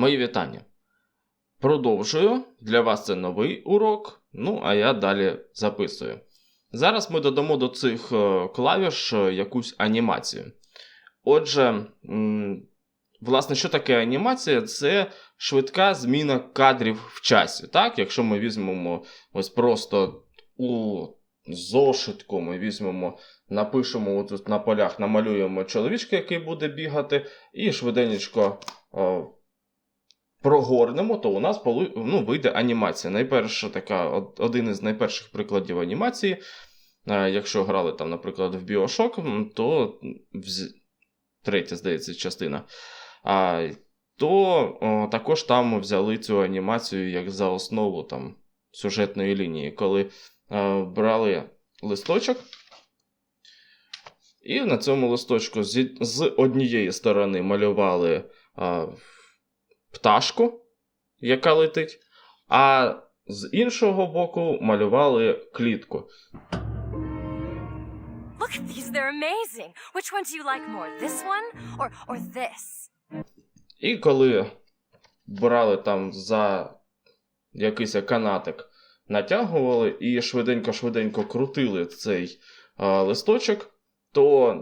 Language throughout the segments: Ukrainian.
Мої вітання. Продовжую. Для вас це новий урок. Ну, а я далі записую. Зараз ми додамо до цих е, клавіш е, якусь анімацію. Отже, власне, що таке анімація? Це швидка зміна кадрів в часі. Так? Якщо ми візьмемо ось просто у зошитку, ми візьмемо, напишемо тут на полях, намалюємо чоловічка, який буде бігати, і швиденько е, прогорнемо, то у нас ну, вийде анімація. Найперша така, один із найперших прикладів анімації. Е, Якщо грали там, наприклад, в Bioshock, то третя, здається, частина. А, то о, також там взяли цю анімацію як за основу там, сюжетної лінії, коли е, брали листочок. І на цьому листочку зі- з однієї сторони малювали а, пташку, яка летить, а з іншого боку малювали клітку. Look at these, they're amazing. Which one do you like more, this one or or this? І коли брали там за якийсь канатик, натягували і швиденько-швиденько крутили цей а, листочок, то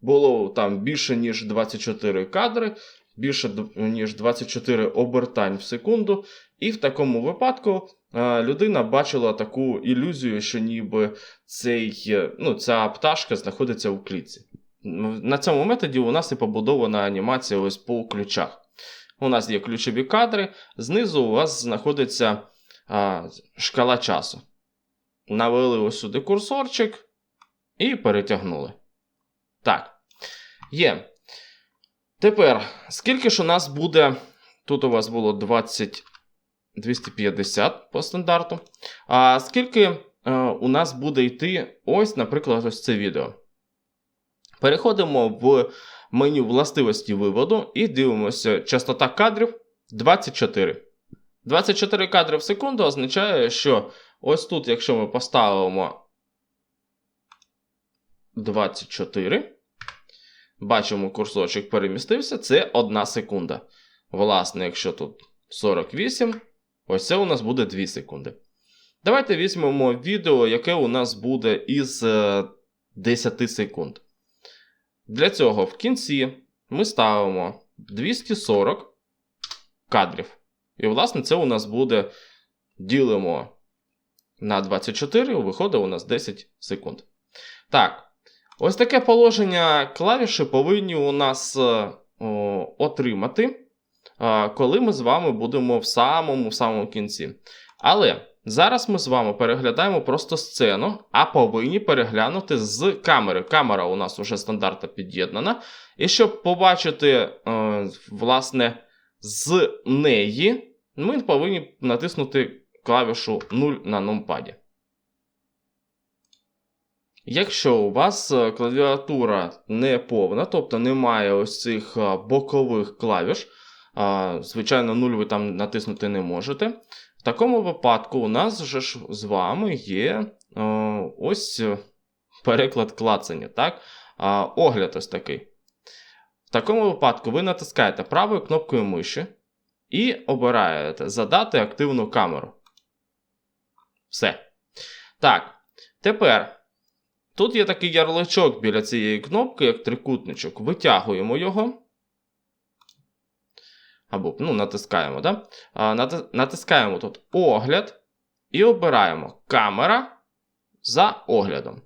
було там більше, ніж 24 кадри, більше ніж 24 обертань в секунду. І в такому випадку людина бачила таку ілюзію, що ніби цей, е, ну, ця пташка знаходиться у клітці. На цьому методі у нас і побудована анімація ось по ключах. У нас є ключові кадри, знизу у вас знаходиться а, шкала часу. Навели ось сюди курсорчик і перетягнули. Так. Є. Тепер, скільки ж у нас буде. Тут у вас було 20 250 по стандарту. А скільки е, у нас буде йти ось, наприклад, ось це відео. Переходимо в меню властивості виводу і дивимося частота кадрів 24. 24 кадри в секунду означає, що ось тут, якщо ми поставимо 24, бачимо, курсорчик перемістився, це 1 секунда. Власне, якщо тут 48, ось це у нас буде 2 секунди. Давайте візьмемо відео, яке у нас буде із е, 10 секунд. Для цього в кінці ми ставимо 240 кадрів. І, власне, це у нас буде ділимо на 24, виходить у нас 10 секунд. Так, ось таке положення клавіші повинні у нас е, о, отримати, коли ми з вами будемо в самому самому кінці. Але зараз ми з вами переглядаємо просто сцену, а повинні переглянути з камери. Камера у нас уже стандартно під'єднана. І щоб побачити, е, власне, з неї, ми повинні натиснути клавішу 0 на нумпаді. Якщо у вас е, клавіатура не повна, тобто немає ось цих е, бокових клавіш, звичайно, 0 ви там натиснути не можете. В такому випадку у нас вже ж з вами є е, ось переклад клацання, так? Огляд ось такий. В такому випадку ви натискаєте правою кнопкою миші і обираєте задати активну камеру. Все. Так. Тепер тут є такий ярличок біля цієї кнопки, як трикутничок. Витягуємо його. Або ну, натискаємо, да? а, нати- натискаємо тут огляд і обираємо камера за оглядом.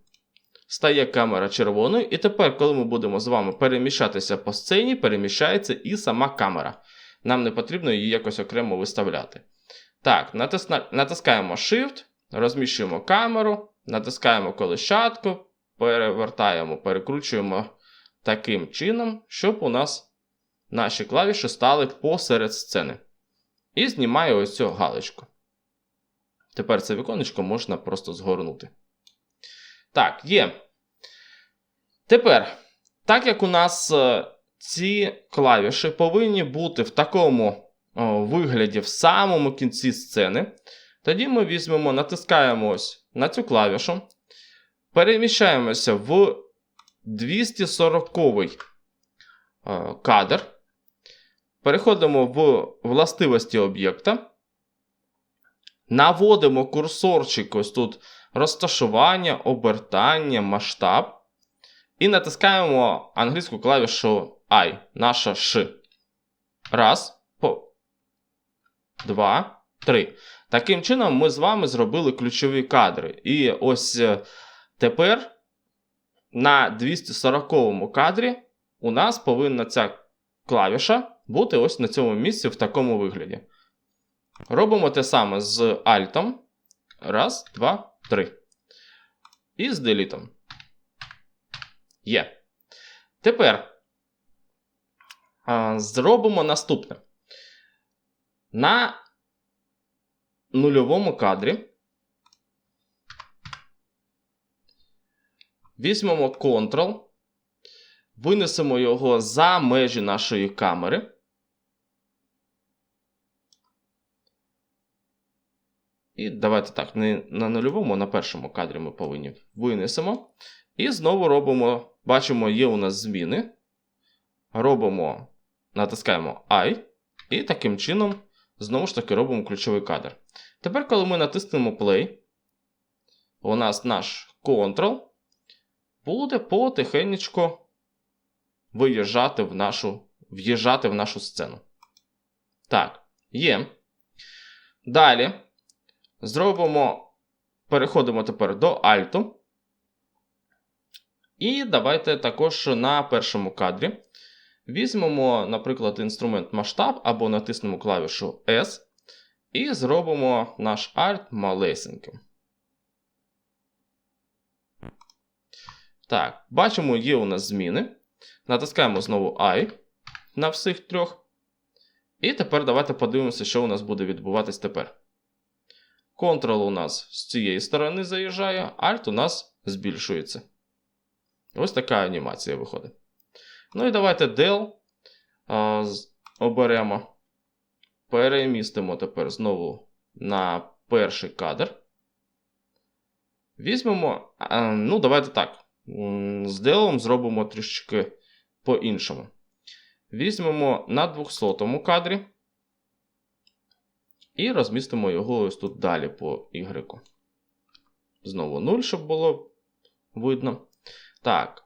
Стає камера червоною, і тепер, коли ми будемо з вами переміщатися по сцені, переміщається і сама камера. Нам не потрібно її якось окремо виставляти. Так, натискаємо Shift, розміщуємо камеру, натискаємо колищатку, перевертаємо, перекручуємо таким чином, щоб у нас наші клавіші стали посеред сцени. І знімаю ось цю галочку. Тепер це віконечко можна просто згорнути. Так, є. Тепер, так як у нас е, ці клавіші повинні бути в такому вигляді в самому кінці сцени, тоді ми візьмемо, натискаємо ось на цю клавішу, переміщаємося в 240 е, кадр. переходимо в властивості об'єкта. Наводимо курсорчик ось тут розташування, обертання, масштаб. І натискаємо англійську клавішу I, наша Ш. Раз, по. Два, три. Таким чином, ми з вами зробили ключові кадри. І ось е, тепер на 240 кадрі у нас повинна ця клавіша бути ось на цьому місці в такому вигляді. Робимо те саме з альтом. Раз, два, три. І з делітом. Є. Тепер зробимо наступне. На нульовому кадрі візьмемо Ctrl, винесемо його за межі нашої камери. І давайте так, не на нульовому, а на першому кадрі ми повинні винесемо. І знову робимо, бачимо, є у нас зміни. Робимо, натискаємо I. І таким чином, знову ж таки, робимо ключовий кадр. Тепер, коли ми натиснемо Play, у нас наш Ctrl буде потихенечку виїжджати в нашу, в'їжджати в нашу сцену. Так, є. Далі зробимо, переходимо тепер до Альту. І давайте також на першому кадрі візьмемо, наприклад, інструмент масштаб або натиснемо клавішу S. І зробимо наш арт малесеньким. Так, бачимо, є у нас зміни. Натискаємо знову I на всіх трьох. І тепер давайте подивимося, що у нас буде відбуватись тепер. Ctrl у нас з цієї сторони заїжджає, Alt у нас збільшується. Ось така анімація виходить. Ну і давайте Del а, оберемо. Перемістимо тепер знову на перший кадр. Візьмемо. а, ну, давайте так. З Делом зробимо трішечки по-іншому. Візьмемо на 200 кадрі. І розмістимо його ось тут далі по Y. Знову 0, щоб було видно. Так.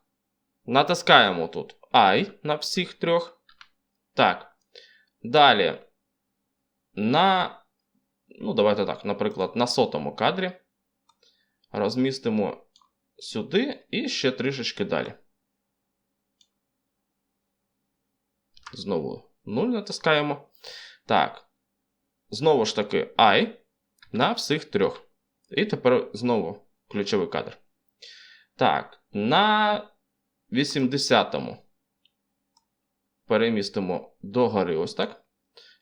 Натискаємо тут I на всіх трьох. Так. Далі. На. Ну, давайте так, наприклад, на сотому кадрі. Розмістимо сюди і ще трішечки далі. Знову 0 натискаємо. Так. Знову ж таки I на всіх трьох. І тепер знову ключовий кадр. Так, на 80-му перемістимо догори ось так.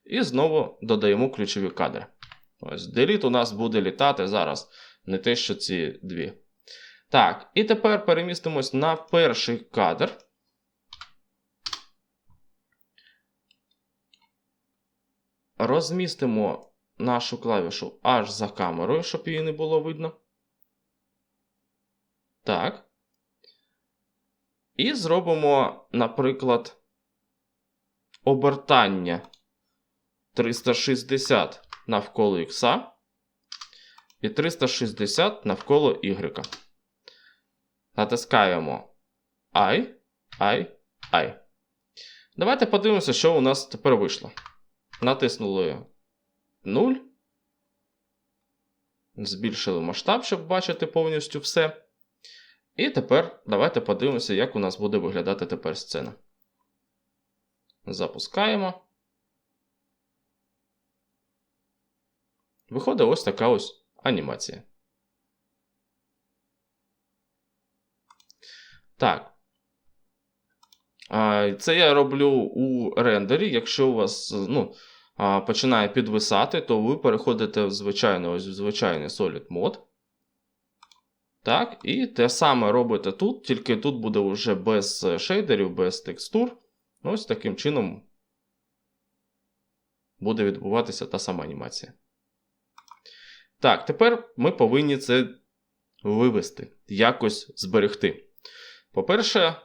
І знову додаємо ключові кадри. Ось Delete у нас буде літати зараз. Не те, що ці дві. Так, і тепер перемістимось на перший кадр. Розмістимо нашу клавішу аж за камерою, щоб її не було видно. Так. І зробимо, наприклад, обертання 360 навколо X і 360 навколо Y. Натискаємо I, I, I. Давайте подивимося, що у нас тепер вийшло. Натиснули 0. Збільшили масштаб, щоб бачити повністю все. І тепер давайте подивимося, як у нас буде виглядати тепер сцена. Запускаємо. Виходить ось така ось анімація. Так. Це я роблю у рендері. Якщо у вас ну, починає підвисати, то ви переходите в звичайний, ось в звичайний Solid Mode. Так, і те саме робите тут, тільки тут буде вже без шейдерів, без текстур. Ось таким чином буде відбуватися та сама анімація. Так, тепер ми повинні це вивести, якось зберегти. По-перше,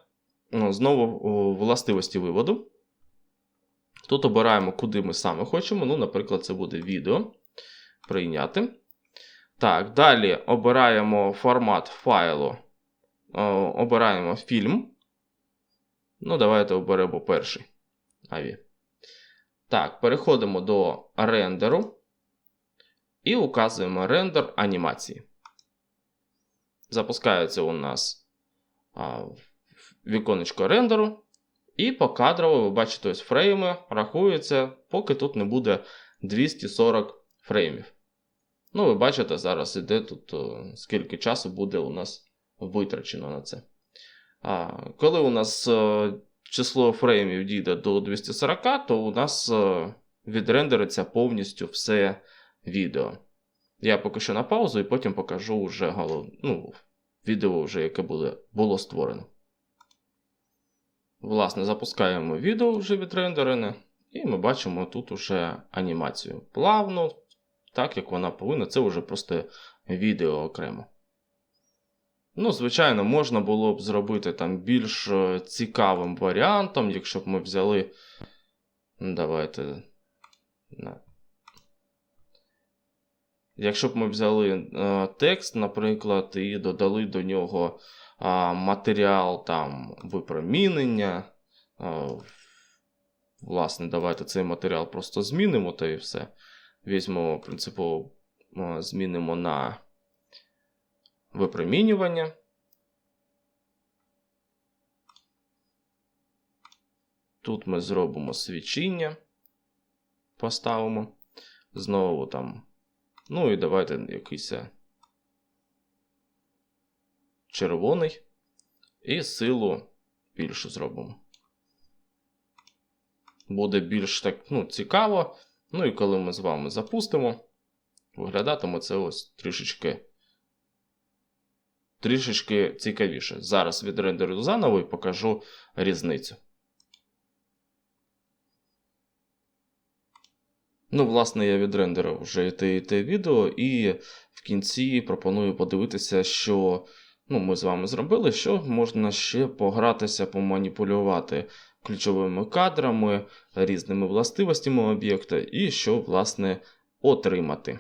ну, знову властивості виводу. Тут обираємо, куди ми саме хочемо. Ну, наприклад, це буде відео. Прийняти. Так, далі обираємо формат файлу. Обираємо фільм. Ну, давайте оберемо перший. Аві. Так, переходимо до рендеру. І указуємо рендер анімації. Запускається у нас а, віконечко рендеру. І покадрово, ви бачите, ось фрейми рахуються, поки тут не буде 240 фреймів. Ну, ви бачите, зараз іде тут, скільки часу буде у нас витрачено на це. А, коли у нас е, число фреймів дійде до 240, то у нас е, відрендериться повністю все відео. Я поки що на паузу і потім покажу вже голов... ну, відео, вже, яке буде, було створено. Власне, запускаємо відео вже відрендерене, і ми бачимо тут уже анімацію. Плавно, так як вона повинна, це вже просто відео окремо. Ну, звичайно, можна було б зробити там більш е, цікавим варіантом, якщо б ми взяли. Ну, Давайте. Якщо б ми взяли е, текст, наприклад, і додали до нього е, матеріал там випромінення. Е, власне, давайте цей матеріал просто змінимо та і все. Візьмемо принципово, е, змінимо на випромінювання. Тут ми зробимо свічіння, поставимо. Знову там. Ну і давайте якийсь е, червоний. І силу більшу зробимо. Буде більш так ну, цікаво. Ну і коли ми з вами запустимо, виглядатиме це ось трішечки трішечки цікавіше. Зараз відрендерю заново і покажу різницю. Ну, власне, я відрендерив вже те, і те відео, і в кінці пропоную подивитися, що ну, ми з вами зробили, що можна ще погратися, поманіпулювати ключовими кадрами, різними властивостями об'єкта, і що, власне, отримати.